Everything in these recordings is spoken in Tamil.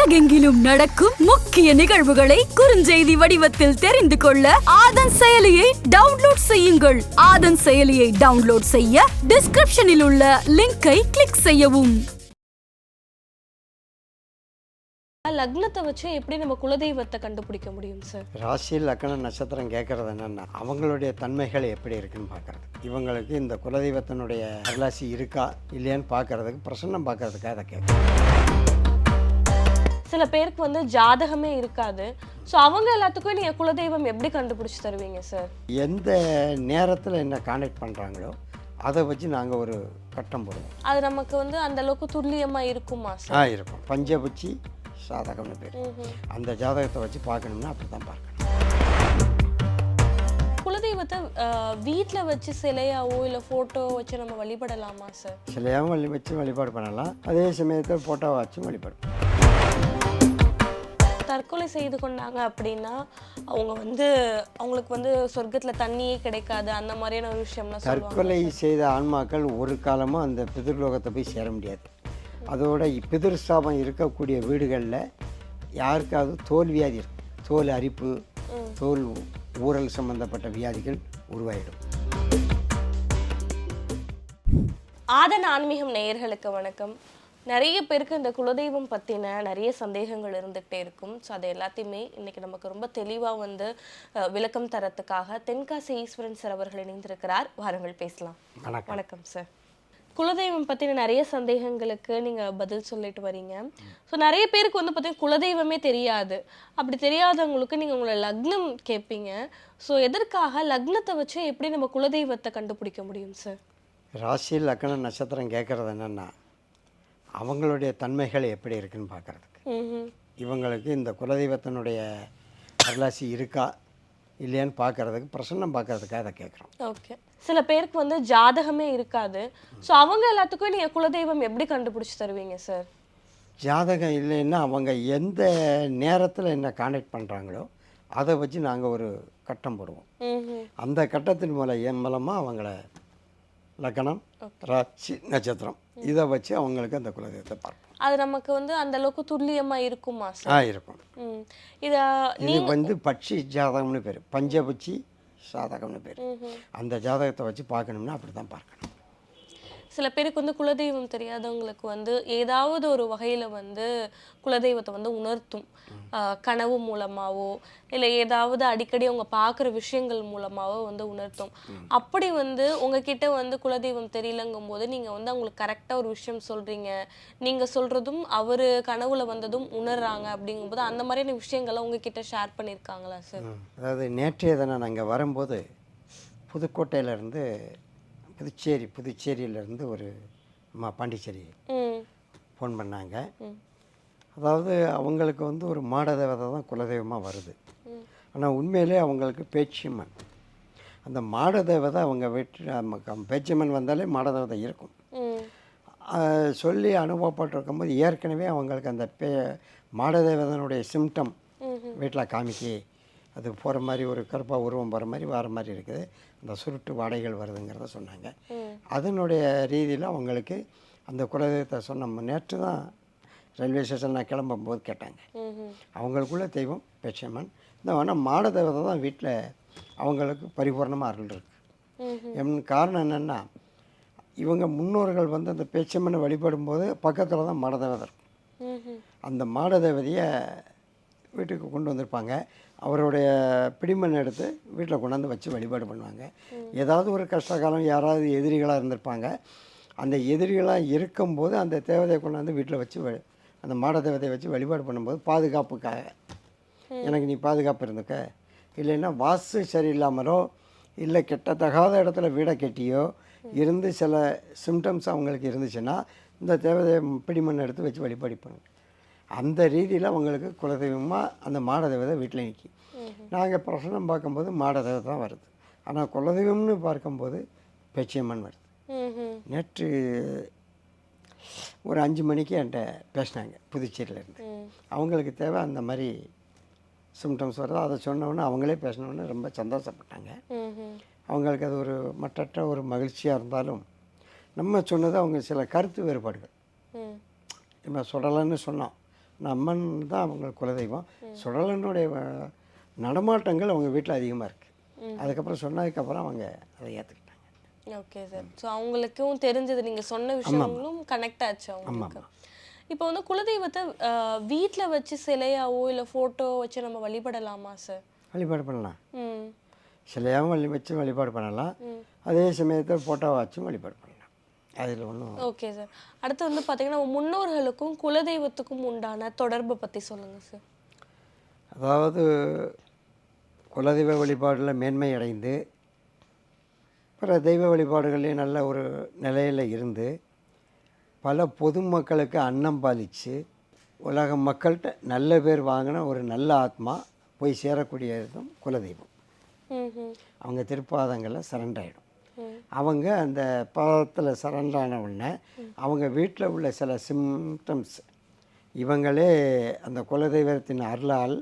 உலகெங்கிலும் நடக்கும் முக்கிய நிகழ்வுகளை குறுஞ்செய்தி வடிவத்தில் தெரிந்து கொள்ள ஆதன் செயலியை டவுன்லோட் செய்யுங்கள். ஆதன் செயலியை டவுன்லோட் செய்ய டிஸ்கிரிப்ஷனில் உள்ள லிங்கை கிளிக் செய்யவும். லக்னத்தை வச்சு எப்படி நம்ம குலதெய்வத்தை கண்டுபிடிக்க முடியும் சார் ராசி லக்கண நட்சத்திரம் கேட்கறது என்னென்னா அவங்களுடைய தன்மைகள் எப்படி இருக்குன்னு பார்க்கறது இவங்களுக்கு இந்த குலதெய்வத்தினுடைய அருளாசி இருக்கா இல்லையான்னு பார்க்கறதுக்கு பிரசன்னம் பார்க்கறதுக்காக அதை கேட்குறேன் சில பேருக்கு வந்து ஜாதகமே இருக்காது. ஸோ அவங்க எல்லாத்துக்கும் நீங்க குலதெய்வம் எப்படி கண்டுபிடிச்சு தருவீங்க சார் எந்த நேரத்தில் என்ன கான்டாக்ட் பண்ணுறாங்களோ அதை வச்சு நாங்கள் ஒரு கட்டம் போடுவோம். அது நமக்கு வந்து அந்த அளவுக்கு துல்லியமா இருக்குமா சார் ஆ இருக்கும். பஞ்சபட்சி சாதகம்னு பேர். அந்த ஜாதகத்தை வச்சு பார்க்கணும்னா அப்படி தான் பார்க்கணும். குலதெய்வத்தை வீட்ல வச்சு சிலையாவோ இல்ல போட்டோ வச்சு நம்ம வழிபடலாமா சார் சிலையாகவும் வழி வச்சு வழிபாடு பண்ணலாம். அதே சமயத்தில் ஃபோட்டோ வச்சும் வழிபாடு. தற்கொலை செய்து கொண்டாங்க அப்படின்னா அவங்க வந்து அவங்களுக்கு வந்து சொர்க்கத்துல தண்ணியே கிடைக்காது. அந்த மாதிரியான ஒரு விஷயம்லாம் தற்கொலை செய்த ஆன்மாக்கள் ஒரு காலமும் அந்த பிதிர்லோகத்தை போய் சேர முடியாது. அதோட பிதிர் சாபம் இருக்கக்கூடிய வீடுகளில் யாருக்காவது தோல் வியாதி இருக்கும் தோல் அரிப்பு தோல் ஊறல் சம்பந்தப்பட்ட வியாதிகள் உருவாயிடும். ஆதன் ஆன்மீகம் நேயர்களுக்கு வணக்கம். நிறைய பேருக்கு இந்த குலதெய்வம் பற்றின நிறைய சந்தேகங்கள் இருந்துகிட்டே இருக்கும். ஸோ அது எல்லாத்தையுமே இன்னைக்கு நமக்கு ரொம்ப தெளிவாக வந்து விளக்கம் தரத்துக்காக தென்காசி ஈஸ்வரன் சார் அவர்கள் இணைந்திருக்கிறார். வாருங்கள் பேசலாம். வணக்கம். சார் குலதெய்வம் பற்றின நிறைய சந்தேகங்களுக்கு நீங்கள் பதில் சொல்லிட்டு வரீங்க. ஸோ நிறைய பேருக்கு வந்து பார்த்தீங்கன்னா குலதெய்வமே தெரியாது. அப்படி தெரியாதவங்களுக்கு நீங்கள் உங்களை லக்னம் கேட்பீங்க ஸோ எதற்காக லக்னத்தை வச்சு எப்படி நம்ம குலதெய்வத்தை கண்டுபிடிக்க முடியும் சார் ராசி லக்கண நட்சத்திரம் கேட்குறது என்னென்னா அவங்களுடைய தன்மைகள் எப்படி இருக்குன்னு பார்க்கறதுக்கு. இவங்களுக்கு இந்த குலதெய்வத்தினுடைய அருளாசி இருக்கா இல்லையான்னு பார்க்கறதுக்கு பிரசன்னம் பார்க்கறதுக்காக அதை கேட்குறோம். ஓகே. சில பேருக்கு வந்து ஜாதகமே இருக்காது. ஸோ அவங்க எல்லாத்துக்கும் நீங்க குலதெய்வம் எப்படி கண்டுபிடிச்சு தருவீங்க சார் ஜாதகம் இல்லைன்னா அவங்க எந்த நேரத்தில் என்ன கான்டாக்ட் பண்ணுறாங்களோ அதை வச்சு நாங்கள் ஒரு கட்டம் போடுவோம். அந்த கட்டத்தின் மூலம் என் மூலமாக அவங்கள லக்கணம் ராசி நட்சத்திரம். இதை வச்சு அவங்களுக்கு அந்த குலதெய்வத்தை பார்ப்போம். அது நமக்கு வந்து அந்த அளவுக்கு துல்லியமா இருக்குமா ஆ இருக்கும். இத இது வந்து பட்சி ஜாதகம்னு பேர். பஞ்சபட்சி சாதகம்னு பேர். அந்த ஜாதகத்தை வச்சு பார்க்கணும்னா அப்படி தான் பார்க்கணும். சில பேருக்கு வந்து குலதெய்வம் தெரியாதவங்களுக்கு வந்து ஏதாவது ஒரு வகையில வந்து குலதெய்வத்தை வந்து உணர்த்தும். கனவு மூலமாவோ இல்லை ஏதாவது அடிக்கடி அவங்க பார்க்குற விஷயங்கள் மூலமாவோ வந்து உணர்த்தும். அப்படி வந்து உங்ககிட்ட வந்து குலதெய்வம் தெரியலங்கும் போது நீங்க வந்து அவங்களுக்கு கரெக்டா ஒரு விஷயம் சொல்றீங்க. நீங்க சொல்றதும் அவரு கனவுல வந்ததும் உணர்றாங்க அப்படிங்கும்போது அந்த மாதிரியான விஷயங்களை உங்ககிட்ட ஷேர் பண்ணியிருக்காங்களா சார். அதாவது நேற்றைய தினம் நாங்கள் வரும்போது புதுக்கோட்டையிலேருந்து புதுச்சேரி புதுச்சேரியிலேருந்து ஒரு அம்மா பாண்டிச்சேரி ஃபோன் பண்ணாங்க. அதாவது அவங்களுக்கு வந்து ஒரு மாட தேவதை தான் குலதெய்வமாக வருது. ஆனால் உண்மையிலே அவங்களுக்கு பேச்சியம்மன் அந்த மாட தேவதை அவங்க வீட்டு பேச்சியம்மன் வந்தாலே மாட தேவதை இருக்கும் சொல்லி அனுபவப்பட்டிருக்கும்போது ஏற்கனவே அவங்களுக்கு அந்த பே மாடதேவதனுடைய சிம்டம் வீட்டில் காமிக்கி அது போகிற மாதிரி ஒரு கருப்பாக உருவம் போகிற மாதிரி வர மாதிரி இருக்குது. அந்த சுருட்டு வாடைகள் வருதுங்கிறத சொன்னாங்க. அதனுடைய ரீதியில் அவங்களுக்கு அந்த குலதெய்வத்தை சொன்ன நேற்று தான் ரயில்வே ஸ்டேஷன் நான் கிளம்பும்போது கேட்டாங்க. அவங்களுக்குள்ள தெய்வம் பேச்சியம்மன் இந்த ஆனால் மாடதேவதை தான் வீட்டில் அவங்களுக்கு பரிபூர்ணமாக அருள் இருக்கு. ம் என் காரணம் என்னென்னா இவங்க முன்னோர்கள் வந்து அந்த பேச்சம்மனை வழிபடும்போது பக்கத்தில் தான் மாடதேவதை இருக்கும் ம் ம் அந்த மாடதேவதையை வீட்டுக்கு கொண்டு வந்திருப்பாங்க. அவருடைய பிடிமண் எடுத்து வீட்டில் கொண்டாந்து வச்சு வழிபாடு பண்ணுவாங்க. ஏதாவது ஒரு கஷ்ட காலம் யாராவது எதிரிகளாக இருந்திருப்பாங்க. அந்த எதிரிகளாக இருக்கும்போது அந்த தேவதையை கொண்டாந்து வீட்டில் வச்சு அந்த மாடதேவதையை வச்சு வழிபாடு பண்ணும்போது பாதுகாப்புக்காக. எனக்கு நீ பாதுகாப்பு இருந்துக்க. இல்லைன்னா வாஸ்து சரியில்லாமலோ இல்லை கெட்டத்தகாத இடத்துல வீடை கட்டியோ இருந்து சில சிம்டம்ஸ் அவங்களுக்கு இருந்துச்சுன்னா இந்த தேவதையை பிடிமண் எடுத்து வச்சு வழிபாடு பண்ணுங்க. அந்த ரீதியில் அவங்களுக்கு குலதெய்வமாக அந்த மாடதேவதை வீட்டில் நிற்கி நாங்கள் பிரசனம் பார்க்கும்போது மாடதேவதை தான் வருது. ஆனால் குலதெய்வம்னு பார்க்கும்போது பேச்சியம்மன் வருது. நேற்று ஒரு அஞ்சு மணிக்கு என்கிட்ட பேசினாங்க புதுச்சேரியிலேருந்து அவங்களுக்கு தேவை அந்த மாதிரி சிம்டம்ஸ் வருது? அதை சொன்னோன்னே அவங்களே பேசினோன்னே ரொம்ப சந்தோஷப்பட்டாங்க. அவங்களுக்கு அது ஒரு மற்றற்ற ஒரு மகிழ்ச்சியாக இருந்தாலும் நம்ம சொன்னது அவங்க சில கருத்து வேறுபாடுகள். நம்ம சொல்லலைன்னு சொன்னோம். அம்மன் தான் அவங்க குலதெய்வம். சுடலனுடைய நடமாட்டங்கள் அவங்க வீட்டில் அதிகமாக இருக்குது அதுக்கப்புறம் சொன்னதுக்கப்புறம் அவங்க அதை ஏற்றுக்கிட்டாங்க ஓகே சார். ஸோ அவங்களுக்கும் தெரிஞ்சது நீங்க சொன்ன விஷயங்களும் கனெக்ட் ஆச்சு அவங்களுக்கு. இப்போ வந்து குலதெய்வத்தை வீட்டில் வச்சு சிலையாவோ இல்லை ஃபோட்டோ வச்சு நம்ம வழிபடலாமா சார்? வழிபாடு பண்ணலாம். சிலையாகவும் வழி வச்சு வழிபாடு பண்ணலாம். அதே சமயத்தில் ஃபோட்டோ வச்சும் வழிபாடு பண்ணலாம். அதில் ஒன்றும் ஓகே சார். அடுத்து வந்து பார்த்தீங்கன்னா முன்னோர்களுக்கும் குலதெய்வத்துக்கும் உண்டான தொடர்பை பற்றி சொல்லுங்கள் சார். அதாவது குலதெய்வ வழிபாடில் மேன்மை அடைந்து பிற தெய்வ வழிபாடுகள்லேயும் நல்ல ஒரு நிலையில் இருந்து பல பொதுமக்களுக்கு அன்னம் பாலித்து உலக மக்கள்கிட்ட நல்ல பேர் வாங்கின ஒரு நல்ல ஆத்மா போய் சேரக்கூடியதும் குலதெய்வம். அவங்க திருப்பாதங்களில் சரண்டாயிடும் அவங்க அந்த பாதத்தில் சரண்டான உடனே அவங்க வீட்டில் உள்ள சில சிம்டம்ஸ் இவங்களே அந்த குலதெய்வத்தின் அருளால்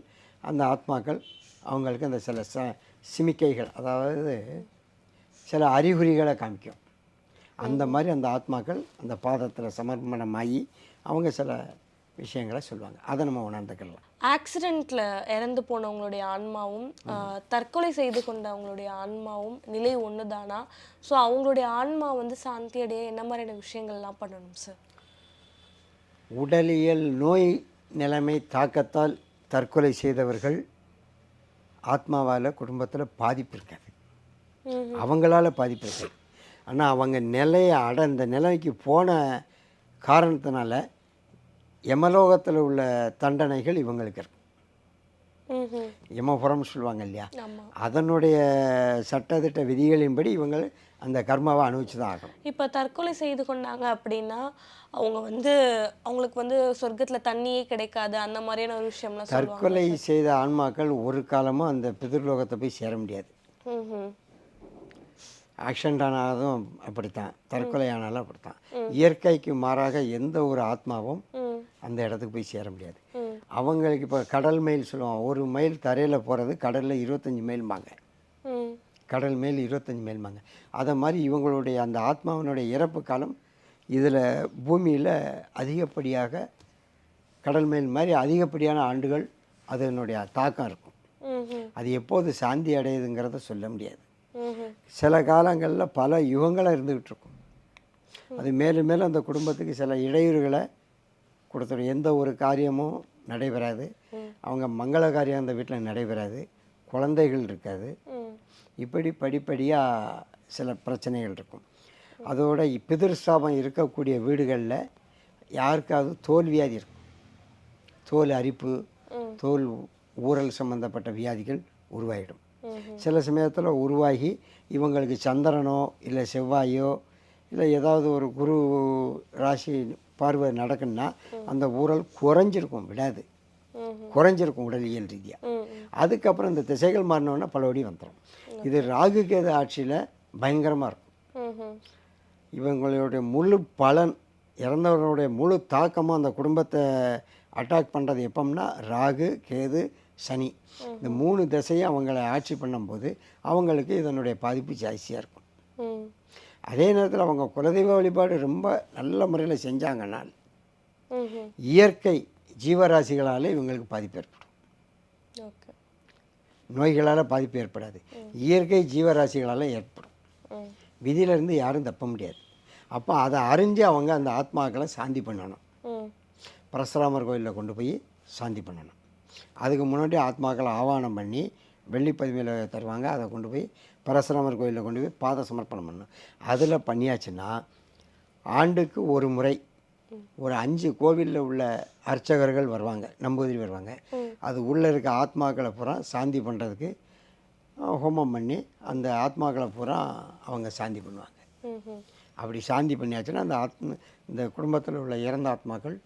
அந்த ஆத்மாக்கள் அவங்களுக்கு அந்த சில ச சிமிக்கைகள் அதாவது சில அறிகுறிகளை காமிக்கும். அந்த மாதிரி அந்த ஆத்மாக்கள் அந்த பாதத்தில் சமர்ப்பணமாகி அவங்க சில விஷயங்களை சொல்லுவாங்க. அதை நம்ம உணர்ந்துக்கலாம். ஆக்சிடெண்ட்ல இறந்து போனவங்களுடைய ஆன்மாவும் தற்கொலை செய்து கொண்ட அவங்களுடைய ஆன்மாவும் நிலை ஒன்று தானா ஸோ அவங்களுடைய ஆன்மா வந்து சாந்தி அடைய என்ன மாதிரியான விஷயங்கள்லாம் பண்ணணும் சார் உடலியல் நோய் நிலைமை தாக்கத்தால் தற்கொலை செய்தவர்கள் ஆத்மாவால் குடும்பத்தில் பாதிப்பு இருக்காது. அவங்களால பாதிப்பு இருக்காது. ஆனால் அவங்க நிலையை அட இந்த நிலைக்கு போன காரணத்தினால யமலோகத்தில் உள்ள தண்டனைகள் இவங்களுக்கு ம் யமபுரம் சொல்லுவாங்க இல்லையா? அதனுடைய சட்டத்திட்ட விதிகளின்படி இவங்க அந்த கர்மாவை அனுபவிச்சு தான் ஆகணும். இப்போ தற்கொலை செய்து கொண்டாங்க அப்படின்னா அவங்க வந்து அவங்களுக்கு வந்து சொர்க்கத்துல தண்ணியே கிடைக்காது அந்த மாதிரியான ஒரு விஷயம்லாம் தற்கொலை செய்த ஆன்மாக்கள் ஒரு காலமும் அந்த பிதிர்லோகத்தை போய் சேர முடியாது. ஆக்சிடென்ட் ஆனாலும் அப்படித்தான் தற்கொலை ஆனாலும் அப்படித்தான் இயற்கைக்கு மாறாக எந்த ஒரு ஆத்மாவும் அந்த இடத்துக்கு போய் சேர முடியாது. அவங்களுக்கு இப்போ கடல் மைல் சொல்லுவாங்க ஒரு மைல் தரையில் போகிறது கடலில் இருபத்தஞ்சி மைல்பாங்க ம். கடல் மேல் இருபத்தஞ்சி மைல்பாங்க அதை மாதிரி இவங்களுடைய அந்த ஆத்மாவினுடைய இறப்பு காலம் இதில் பூமியில் அதிகப்படியாக கடல் மேல் மாதிரி அதிகப்படியான ஆண்டுகள் அதனுடைய தாக்கம் இருக்கும். அது எப்போது சாந்தி அடையுதுங்கிறத சொல்ல முடியாது. சில காலங்களில் பல யுகங்களாக இருந்துகிட்டு இருக்கும். அது மேலும் மேலும் அந்த குடும்பத்துக்கு சில இடையூறுகளை கொடுத்துடும் எந்த ஒரு காரியமும் நடைபெறாது. அவங்க மங்கள காரியம் அந்த வீட்டில் நடைபெறாது. குழந்தைகள் இருக்காது. இப்படி படிப்படியாக சில பிரச்சனைகள் இருக்கும். அதோட பிதிர் சாபம் இருக்கக்கூடிய வீடுகளில் யாருக்காவது தோல் வியாதி இருக்கும். தோல் அரிப்பு தோல் ஊறல் சம்பந்தப்பட்ட வியாதிகள் உருவாயிடும். சில சமயத்தில் உருவாகி இவங்களுக்கு சந்திரனோ இல்லை செவ்வாயோ இல்லை ஏதாவது ஒரு குரு ராசி பார்வை நடக்குன்னா அந்த ஊரல் குறைஞ்சிருக்கும் விடாது. குறைஞ்சிருக்கும் உடலியல் ரீதியாக அதுக்கப்புறம் இந்த திசைகள் மாறினோன்னா பலபடி வந்துடும் இது ராகு கேது ஆட்சியில் பயங்கரமாக இருக்கும். இவங்களுடைய முழு பலன் இறந்தவர்களுடைய முழு தாக்கமும் அந்த குடும்பத்தை அட்டாக் பண்ணுறது எப்போம்னா ராகு கேது சனி. இந்த மூணு திசையும் அவங்கள ஆட்சி பண்ணும்போது அவங்களுக்கு இதனுடைய பாதிப்பு ஜாஸ்தியாக இருக்கும். அதே நேரத்தில் அவங்க குலதெய்வ வழிபாடு ரொம்ப நல்ல முறையில் செஞ்சாங்கன்னா இயற்கை ஜீவராசிகளால் இவங்களுக்கு பாதிப்பு ஏற்படும். நோய்களால் பாதிப்பு ஏற்படாது. இயற்கை ஜீவராசிகளால் ஏற்படும். விதியிலேருந்து யாரும் தப்ப முடியாது. அப்போ அதை அறிஞ்சு அவங்க அந்த ஆத்மாக்களை சாந்தி பண்ணணும். பரசுராமர் கோயிலில் கொண்டு போய் சாந்தி பண்ணணும். அதுக்கு முன்னாடி ஆத்மாக்களை ஆவானம் பண்ணி வெள்ளிப்பதிமையில் தருவாங்க. அதை கொண்டு போய் பரசுராமர் கோயிலில் கொண்டு போய் பாத சமர்ப்பணம் பண்ணணும் அதில் பண்ணியாச்சுன்னா ஆண்டுக்கு ஒரு முறை ஒரு அஞ்சு கோவிலில் உள்ள அர்ச்சகர்கள் வருவாங்க நம்பூதிரி வருவாங்க. அது உள்ளே இருக்க ஆத்மாக்களை பூரா சாந்தி பண்ணுறதுக்கு ஹோமம் பண்ணி அந்த ஆத்மாக்களை பூரா அவங்க சாந்தி பண்ணுவாங்க. அப்படி சாந்தி பண்ணியாச்சுன்னா அந்த ஆத்ம இந்த குடும்பத்தில் உள்ள இறந்த ஆத்மாக்கள்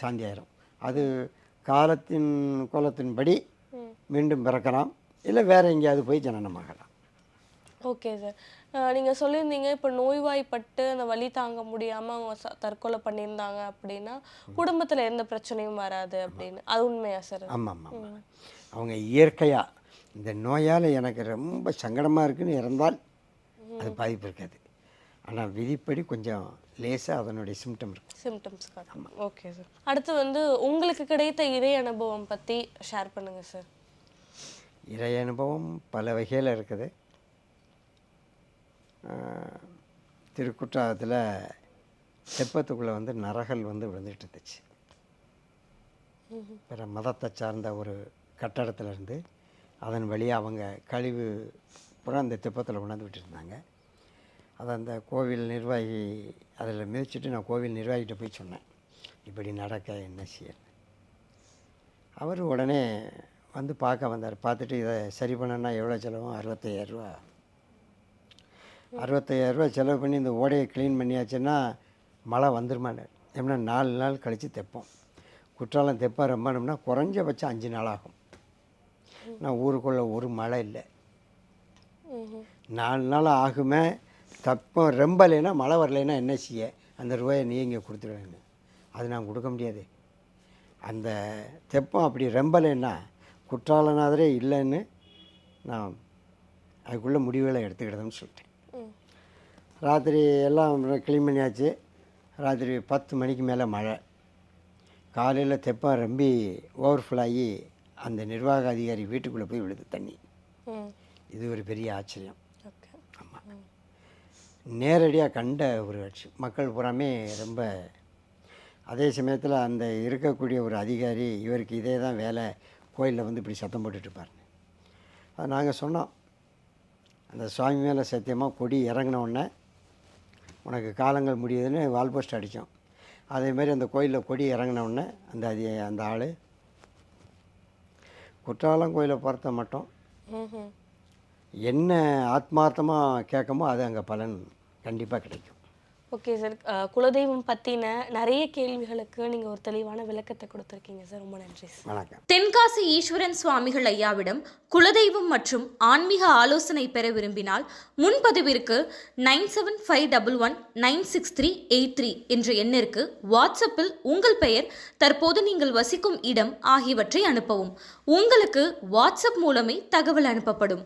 சாந்தி ஆயிரும். அது காலத்தின் கோலத்தின்படி மீண்டும் பிறக்கலாம். இல்லை வேற எங்கேயாவது போய் ஜனனமாகலாம். ஓகே சார் நீங்கள் சொல்லியிருந்தீங்க இப்போ நோய்வாய்ப்பட்டு அந்த வலி தாங்க முடியாமல் அவங்க தற்கொலை பண்ணியிருந்தாங்க அப்படின்னா குடும்பத்தில் எந்த பிரச்சனையும் வராது அப்படின்னு. அது உண்மையா சார் ஆமாம் ஆமாம் ஆமாம். அவங்க இயற்கையாக இந்த நோயால் எனக்கு ரொம்ப சங்கடமாக இருக்குன்னு இறந்தால் அது பாதிப்பு இருக்காது. ஆனால் விதிப்படி கொஞ்சம் லேசாக அதனுடைய சிம்டம் இருக்கும். சிம்டம்ஸ் காட்டும். ஓகே சார் அடுத்து வந்து உங்களுக்கு கிடைத்த இறை அனுபவம் பற்றி ஷேர் பண்ணுங்க சார் இறை அனுபவம் பல வகையில் இருக்குது. திருக்குற்றாலத்தில் தெப்பத்துக்குள்ளே வந்து நரகல் வந்து விழுந்துட்டு இருந்துச்சு பிற மதத்தை சார்ந்த ஒரு கட்டடத்துல இருந்து அதன் வழியாக அவங்க கழிவு புறம் அந்த தெப்பத்தில் கொண்டாந்து விட்டுருந்தாங்க. அதை அந்த கோவில் நிர்வாகி அதில் மிதிச்சிட்டு நான் கோவில் நிர்வாகிகிட்ட போய் சொன்னேன். இப்படி நடக்க என்ன செய்ய அவர் உடனே வந்து பார்க்க வந்தார். பார்த்துட்டு இதை சரி பண்ணனா எவ்வளோ செலவும் அறுபத்தையாயிரரூவா அறுபத்தையாயிரரூவா செலவு பண்ணி இந்த ஓடையை க்ளீன் பண்ணியாச்சுன்னா மழை வந்துருமானார் எப்படின்னா நாலு நாள் கழித்து தெப்போம். குற்றாலம் தெப்பம் ரொம்பணும்னா குறைஞ்சபட்சம் அஞ்சு நாள் ஆகும். நான் ஊருக்குள்ளே ஒரு மழை இல்லை. நாலு நாள் ஆகுமே தப்பம். ரொம்பலைன்னா மழை வரலைன்னா என்ன செய்ய? அந்த ரூபாயை நீ இங்கே கொடுத்துருவேன்னு அது நான் கொடுக்க முடியாது. அந்த தெப்பம் அப்படி ரொம்பலைன்னா குற்றாலநாதரே இல்லைன்னு நான் அதுக்குள்ளே முடிவுகளை எடுத்துக்கிட்டதுன்னு சொல்லிட்டேன். ராத்திரி எல்லாம் க்ளீன் பண்ணியாச்சு. ராத்திரி பத்து மணிக்கு மேலே மழை. காலையில் தெப்பம் ரொம்பி ஓவர்ஃபுல் ஆகி அந்த நிர்வாக அதிகாரி வீட்டுக்குள்ளே போய் விழுது தண்ணி. இது ஒரு பெரிய ஆச்சரியம். ஓகே. நேரடியாக கண்ட ஒரு காட்சி மக்கள் பூராமே ரொம்ப அதே சமயத்தில் அந்த இருக்கக்கூடிய ஒரு அதிகாரி இவருக்கு இதே தான் வேலை. கோயிலில் வந்து இப்படி சத்தம் போட்டுட்டு இருப்பாருங்க அது நாங்கள் சொன்னோம். அந்த சுவாமி மேலே சத்தியமாக கொடி இறங்கின உடனே உனக்கு காலங்கள் முடியுதுன்னு வால் போஸ்ட் அடித்தோம். அதே மாதிரி அந்த கோயிலில் கொடி இறங்கின உடனே அந்த அதி அந்த ஆள் குற்றாலம் கோயிலை பொறுத்த மட்டும் என்ன ஆத்மார்த்தமாக கேட்கமோ அது அங்கே பலன் கண்டிப்பாக கிடைக்கும். Okay sir. குலதெய்வம் பற்றின நிறைய கேள்விகளுக்கு நீங்கள் ஒரு தெளிவான விளக்கத்தை கொடுத்துருக்கீங்க சார். ரொம்ப நன்றி சார். வணக்கம். தென்காசி ஈஸ்வரன் சுவாமிகள் ஐயாவிடம் குலதெய்வம் மற்றும் ஆன்மீக ஆலோசனை பெற விரும்பினால் முன்பதிவிற்கு nine seven five double one nine six three eight three என்ற எண்ணிற்கு வாட்ஸ்அப்பில் உங்கள் பெயர் தற்போது நீங்கள் வசிக்கும் இடம் ஆகியவற்றை அனுப்பவும். உங்களுக்கு வாட்ஸ்அப் மூலமே தகவல் அனுப்பப்படும்.